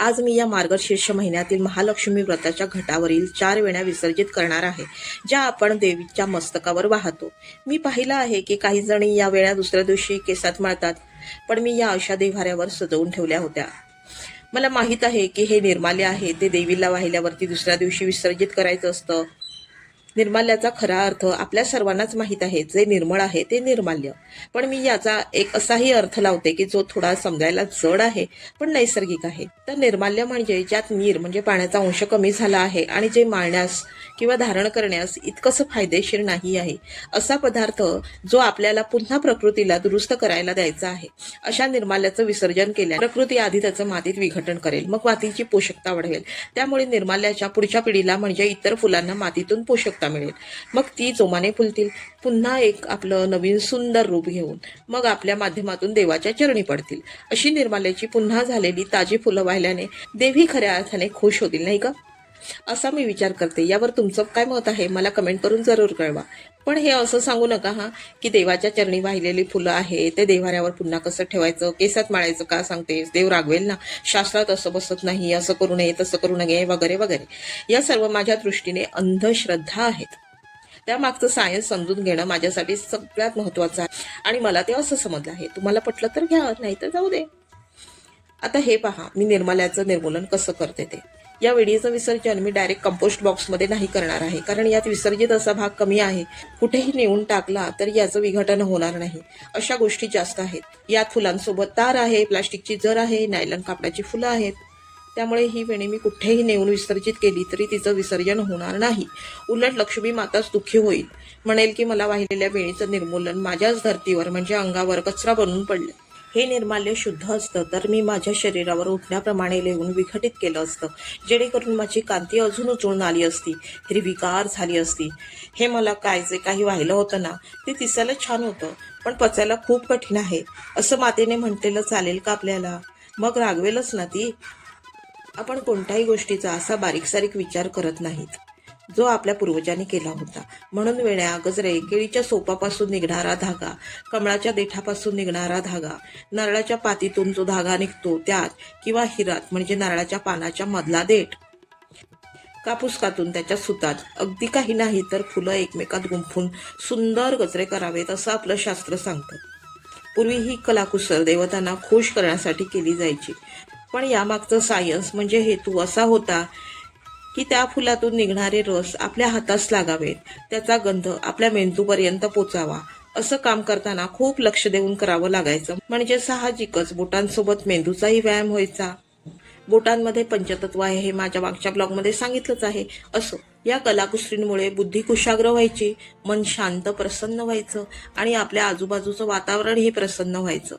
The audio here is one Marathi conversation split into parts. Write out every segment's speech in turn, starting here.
आज मी या मार्गशीर्ष महिन्यातील महालक्ष्मी व्रताच्या घटावरील चार वेण्या विसर्जित करणार आहे ज्या आपण देवीच्या मस्तकावर वाहतो. मी पाहिलं आहे की काही जणी या वेळा दुसऱ्या दिवशी केसात माळतात पण मी या अशा देव्हाऱ्यावर सजवून ठेवल्या होत्या. मला माहीत आहे की हे निर्माल्य आहे ते देवीला वाहिल्यावरती दुसऱ्या दिवशी विसर्जित करायचं असतं. निर्माल्याचा खरा अर्थ आपल्या सर्वांनाच माहीत आहे जे निर्मळ आहे ते निर्माल्य. पण मी याचा एक असाही अर्थ लावते की जो थोडा समजायला जड आहे पण नैसर्गिक आहे. तर निर्माल्य म्हणजे ज्यात नीर म्हणजे पाण्याचा अंश कमी झाला आहे आणि जे माळण्यास किंवा धारण करण्यास इतकंसं फायदेशीर नाही आहे असा पदार्थ जो आपल्याला पुन्हा प्रकृतीला दुरुस्त करायला द्यायचा आहे. अशा निर्माल्याचं विसर्जन केल्या प्रकृती आधी त्याचं मातीत विघटन करेल मग मातीची पोषकता वाढवेल. त्यामुळे निर्माल्याच्या पुढच्या पिढीला म्हणजे इतर फुलांना मातीतून पोषक पोषकता मिळेल. मग ती जोमाने फुलतील. पुन्हा एक आपलं नवीन सुंदर रूप घेऊन मग आपल्या माध्यमातून देवाच्या चरणी पडतील. अशी निर्माल्याची पुन्हा झालेली ताजी फुलं वाहिल्याने देवी खऱ्या अर्थाने खुश होतील नाही का? असा मी विचार करते. यावर तुमचं काय मत आहे? मला कमेंट करून जरूर कळवा. पण हे असं सांगू नका हा की देवाच्या चरणी वाहिलेली फुलं आहे ते देवाऱ्यावर पुन्हा कसं ठेवायचं केसात माळायचं का सांगतेस? देव रागवेल ना. शास्त्रात असं बसत नाही असं करू नये तसं करू नये वगैरे वगैरे. या सर्व माझ्या दृष्टीने अंधश्रद्धा आहेत. त्यामागचं सायन्स समजून घेणं माझ्यासाठी सगळ्यात महत्वाचं आहे. आणि मला ते असं समजलं आहे. तुम्हाला पटलं तर घ्या नाही तर जाऊ दे. आता हे पहा मी निर्मल्याचं निर्मूलन कसं करते ते. या वेळीचं विसर्जन मी डायरेक्ट कंपोस्ट बॉक्समध्ये नाही करणार आहे. कारण यात विसर्जित असा भाग कमी आहे. कुठेही नेऊन टाकला तर याचं विघटन होणार नाही. अशा गोष्टी जास्त आहेत. यात फुलांसोबत तार आहे प्लास्टिकची जर आहे नायलन कापडाची फुलं आहेत. त्यामुळे ही वेणी मी कुठेही नेऊन विसर्जित केली तरी तिचं विसर्जन होणार नाही. उलट लक्ष्मी माताच दुःखी होईल. म्हणेल की मला वाहिलेल्या वेणीचं निर्मूलन माझ्याच धर्तीवर म्हणजे अंगावर कचरा बनून पडलं. हे निर्माल्य शुद्ध असतं तर मी माझ्या शरीरावर उठण्याप्रमाणे लिहून विघटित केलं असतं. जेणेकरून माझी कांती अजून उचळून आली असती हिरवीगार झाली असती. हे मला काय जे काही व्हायलं होतं ना ते दिसायला छान होतं पण पचायला खूप कठीण आहे असं मातेने म्हटलेलं चालेल का आपल्याला? मग रागवेलच ना ती. आपण कोणत्याही गोष्टीचा असा बारीक सारीक विचार करत नाहीत. जो आपल्या पूर्वजांनी केला होता. म्हणून वेण्या गजरे केळीच्या सोपापासून निघणारा धागा कमळाच्या देठापासून निघणारा धागा नारळाच्या पातीतून जो धागा निघतो त्यात किंवा हिरात म्हणजे नारळाच्या पानाच्या मधला देठ. कापूस कातून त्याच्या सुतात. अगदी काही नाही तर फुलं एकमेकात गुंफून सुंदर गजरे करावेत असं आपलं शास्त्र सांगतं. पूर्वी ही कलाकुसर देवतांना खुश करण्यासाठी केली जायची. पण यामागचं सायन्स म्हणजे हेतू असा होता की त्या फुलातून निघणारे रस आपल्या हातास लागावेत. त्याचा गंध आपल्या मेंदूपर्यंत पोचावा. असं काम करताना खूप लक्ष देऊन करावं लागायचं. म्हणजे साहजिकच बोटांसोबत मेंदूचाही व्यायाम व्हायचा. बोटांमध्ये पंचतत्व आहे हे माझ्या मागच्या ब्लॉगमध्ये सांगितलंच आहे. असो या कलाकुसरींमुळे बुद्धी कुशाग्र व्हायची मन शांत प्रसन्न व्हायचं आणि आपल्या आजूबाजूचं वातावरणही प्रसन्न व्हायचं.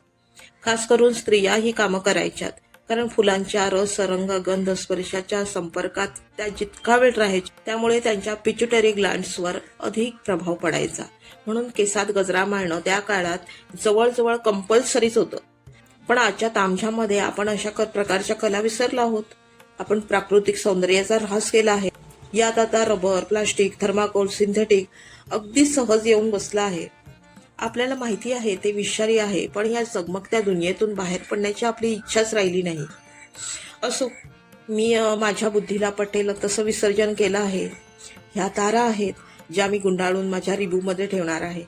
खास करून स्त्रिया ही कामं करायच्यात. कारण फुलांच्या रस रंग गंध स्पर्शाच्या संपर्कात त्या जितका वेळ राहायच्या त्यामुळे त्यांच्या पिच्युटरी ग्लँड्सवर अधिक प्रभाव पडायचा. म्हणून केसात गजरा मारणं त्या काळात जवळजवळ कंपल्सरीच होतं. पण आजच्या तामझ्यामध्ये आपण अशा क- प्रकारच्या कला विसरलो आहोत. आपण प्राकृतिक सौंदर्याचा ऱ्हास केला आहे. यात आता रबर प्लास्टिक थर्माकोल सिंथेटिक अगदी सहज येऊन बसला आहे. आपल्याला माहिती आहे ते विषारी आहे पण या चगमगत्या दुनियेतून बाहेर पडण्याची आपली इच्छाच राहिली नाही. असो मी माझ्या बुद्धीला पटेल तसं विसर्जन केलं आहे. ह्या तारा आहेत ज्या मी गुंडाळून माझ्या रिबूमध्ये ठेवणार आहे.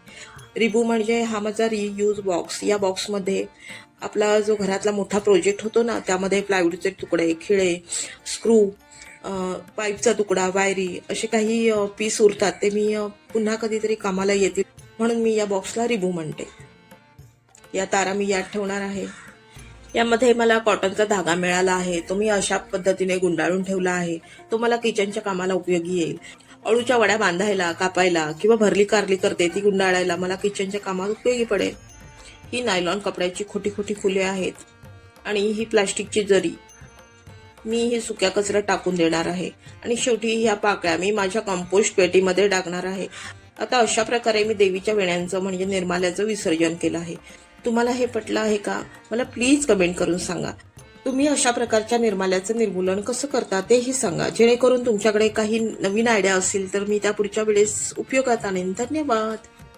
रिबू म्हणजे हा माझा रियूज बॉक्स. या बॉक्समध्ये आपला जो घरातला मोठा प्रोजेक्ट होतो ना त्यामध्ये प्लायवूडचे तुकडे खिळे स्क्रू पाईपचा तुकडा वायरी असे काही पीस उरतात ते मी पुन्हा कधीतरी कामाला येतील. म्हणून मी या बॉक्सला रिबू म्हणते. या तारा मी यात ठेवणार आहे. यामध्ये मला कॉटनचा धागा मिळाला आहे. तो मी अशा पद्धतीने गुंडाळून ठेवला आहे. तो मला किचनच्या कामाला उपयोगी येईल. अळूच्या वड्या बांधायला कापायला किंवा भरली कारली करते ती गुंडाळायला मला किचनच्या कामात उपयोगी पडेल. ही नायलॉन कपड्याची खोटी खोटी फुले आहेत. आणि ही प्लास्टिकची जरी. मी ही सुक्या कचरा टाकून देणार आहे. आणि शेवटी ह्या पाकळ्या मी माझ्या कंपोस्ट पेटीमध्ये टाकणार आहे. आता अशा प्रकारे मी देवीच्या वेण्यांचं म्हणजे निर्माल्याचं विसर्जन केलं आहे. तुम्हाला हे पटलं आहे का? मला प्लीज कमेंट करून सांगा. तुम्ही अशा प्रकारच्या निर्माल्याचं निर्मूलन कसं करता तेही सांगा. जेणेकरून तुमच्याकडे काही नवीन आयडिया असेल तर मी त्या पुढच्या वेळेस उपयोगात आणेन. धन्यवाद.